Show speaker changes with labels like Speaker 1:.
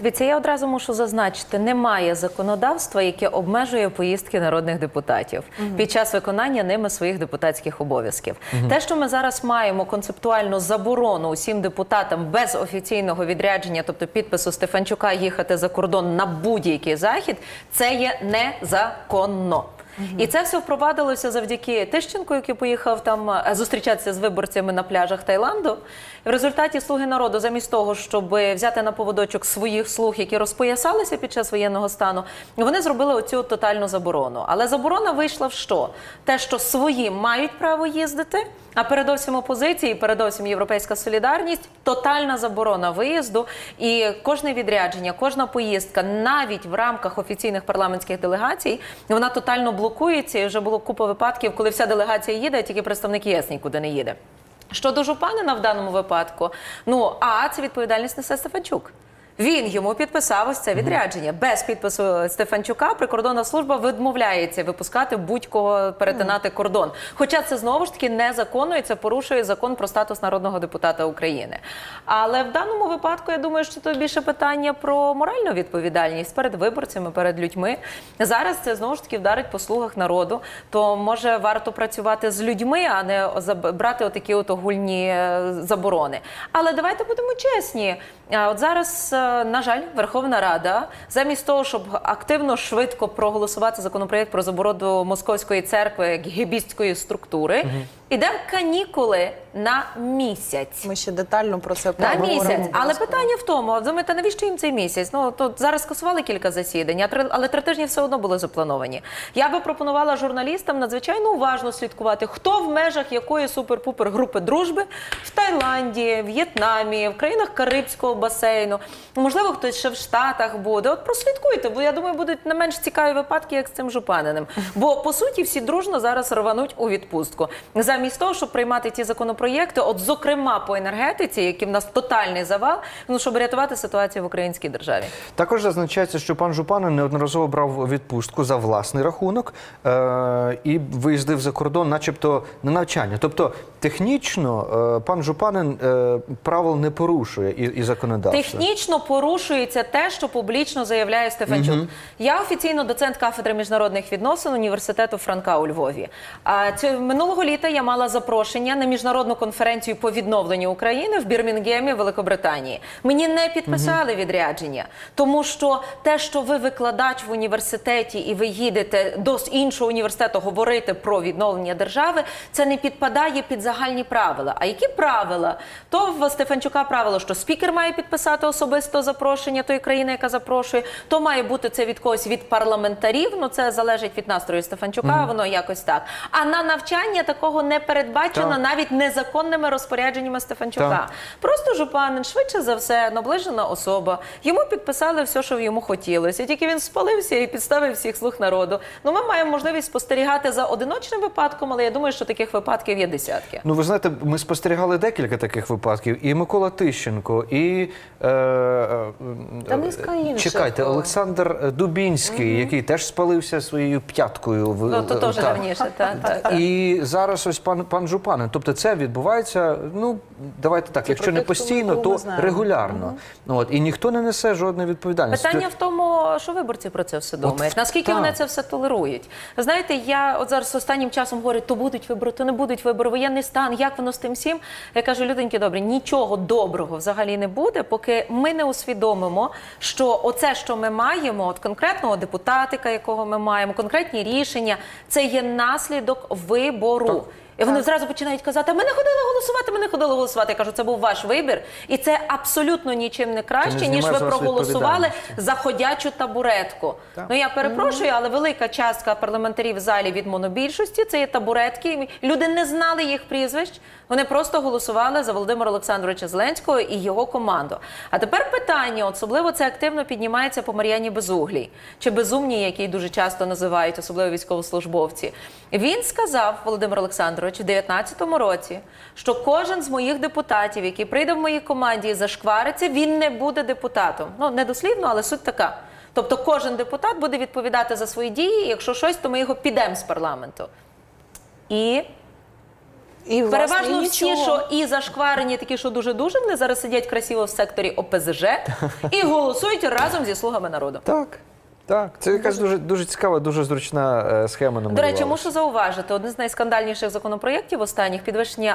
Speaker 1: Дивіться, я одразу мушу зазначити, немає законодавства, яке обмежує поїздки народних депутатів під час виконання ними своїх депутатських обов'язків. Те, що ми зараз маємо концептуальну заборону усім депутатам без офіційного відрядження, тобто підпису Стефанчука, їхати за кордон на будь-який захід, це є незаконно. І це все впровадилося завдяки Тищенку, який поїхав там е, зустрічатися з виборцями на пляжах Таїланду. В результаті слуги народу, замість того, щоб взяти на поводочок своїх слуг, які розпоясалися під час воєнного стану, вони зробили оцю тотальну заборону. Але заборона вийшла в що? Те, що свої мають право їздити. А передовсім опозиції, передовсім європейська солідарність, тотальна заборона виїзду і кожне відрядження, кожна поїздка, навіть в рамках офіційних парламентських делегацій, вона тотально блокується. І вже було купа випадків, коли вся делегація їде, а тільки представник ЄС нікуди не їде. Щодо Жупанина в даному випадку, ну а це відповідальність несе Стефанчук. Він йому підписав ось це відрядження. Без підпису Стефанчука прикордонна служба відмовляється випускати будь-кого перетинати кордон. Хоча це знову ж таки незаконно і це порушує закон про статус народного депутата України. Але в даному випадку я думаю, що це більше питання про моральну відповідальність перед виборцями, перед людьми. Зараз це знову ж таки вдарить по слугах народу. То може варто працювати з людьми, а не заб- брати отакі от огульні е, заборони. Але давайте будемо чесні. От зараз, е, на жаль, Верховна Рада, замість того, щоб активно швидко проголосувати законопроєкт про заборону московської церкви як гібістської структури, іде в канікули на місяць.
Speaker 2: Ми ще детально про це
Speaker 1: На місяць, але питання в тому, а думаєте, навіщо їм цей місяць? Ну тут зараз скасували кілька засідань, три- але три тижні все одно були заплановані. Я би пропонувала журналістам надзвичайно уважно слідкувати, хто в межах якої супер-пупер групи дружби в Таїланді, В'єтнамі, в країнах Карибського басейну. Можливо, хтось ще в Штатах буде. От прослідкуйте, бо я думаю, будуть не менш цікаві випадки, як з цим жупаниним. Бо по суті всі дружно зараз рвануть у відпустку. Замість того, щоб приймати ті законопроєкти, от зокрема по енергетиці, які в нас тотальний завал, ну щоб рятувати ситуацію в українській державі.
Speaker 3: Також зазначається, що пан Жупанин неодноразово брав відпустку за власний рахунок е- і виїздив за кордон, начебто на навчання. Тобто, технічно е- пан Жупанин е- правил не порушує і, і законодавства.
Speaker 1: Технічно порушується те, що публічно заявляє Стефанчук. Я офіційно доцент кафедри міжнародних відносин університету Франка у Львові. А цього минулого літа я мала запрошення на міжнародну конференцію по відновленню України в Бірмінгемі, Великобританії. Мені не підписали відрядження, тому що те, що ви викладач в університеті і ви їдете до іншого університету говорити про відновлення держави, це не підпадає під загальні правила. А які правила? То в Стефанчука правило, що спікер має підписати особисто запрошення тої країни, яка запрошує, то має бути це від когось від парламентарів. Ну це залежить від настрою Стефанчука, воно якось так. А на навчання такого не передбачено
Speaker 3: Так.
Speaker 1: навіть незаконними розпорядженнями Стефанчука.
Speaker 3: Так.
Speaker 1: Просто жупанин, швидше за все, наближена особа. Йому підписали все, що йому хотілося. Тільки він спалився і підставив всіх слуг народу. Ну, ми маємо можливість спостерігати за одиночним випадком, але я думаю, що таких випадків є десятки.
Speaker 3: Ну, ви знаєте, ми спостерігали декілька таких випадків. І Микола Тищенко, і е, е,
Speaker 2: Та низка інших.
Speaker 3: чекайте, Олександр Дубінський, який теж спалився своєю п'яткою. в-
Speaker 1: Ну, то теж
Speaker 3: так.
Speaker 1: давніше. Та, та, та.
Speaker 3: І зараз ось пан пан Жупанин. Тобто це відбувається. Ну давайте так, якщо не постійно,
Speaker 2: ми
Speaker 3: то
Speaker 2: знаємо.
Speaker 3: регулярно. Ну от і ніхто не несе жодної відповідальності.
Speaker 1: Питання в тому, що виборці про це все думають. Наскільки
Speaker 3: так.
Speaker 1: вони це все толерують? Знаєте, я от зараз останнім часом говорю, то будуть вибори, то не будуть вибори, воєнний стан, як воно з тим всім. Я кажу, люденьки, добре, нічого доброго взагалі не буде, поки ми не усвідомимо, що оце, що ми маємо, от конкретного депутатика, якого ми маємо, конкретні рішення, це є наслідок вибору. І вони зразу починають казати: ми не ходили голосувати, ми не ходили голосувати. Я кажу, це був ваш вибір, і це абсолютно нічим не краще, ніж ви проголосували за ходячу табуретку. Ну я перепрошую, але велика частка парламентарів в залі від монобільшості це є табуретки. Люди не знали їх прізвищ. Вони просто голосували за Володимира Олександровича Зеленського і його команду. А тепер питання, особливо це активно піднімається по Мар'яні Безуглій чи Безумній, який дуже часто називають, особливо військовослужбовці. Він сказав Володимир Олександрович у 2019 році, що кожен з моїх депутатів, який прийде в моїй команді і зашквариться, він не буде депутатом. Ну не дослівно, але суть така. Тобто кожен депутат буде відповідати за свої дії. і Якщо щось, то ми його підемо з парламенту. І
Speaker 2: І,
Speaker 1: Переважно
Speaker 2: і
Speaker 1: всі,
Speaker 2: нічого.
Speaker 1: що і зашкварені, такі, що дуже дуже, вони зараз сидять красиво в секторі ОПЗЖ і голосують разом зі слугами народу.
Speaker 3: Так. Так, це якась дуже дуже цікава, дуже зручна е, схема
Speaker 1: До
Speaker 3: намалювалася.
Speaker 1: речі, мушу зауважити, один з найскандальніших законопроєктів останніх підвищення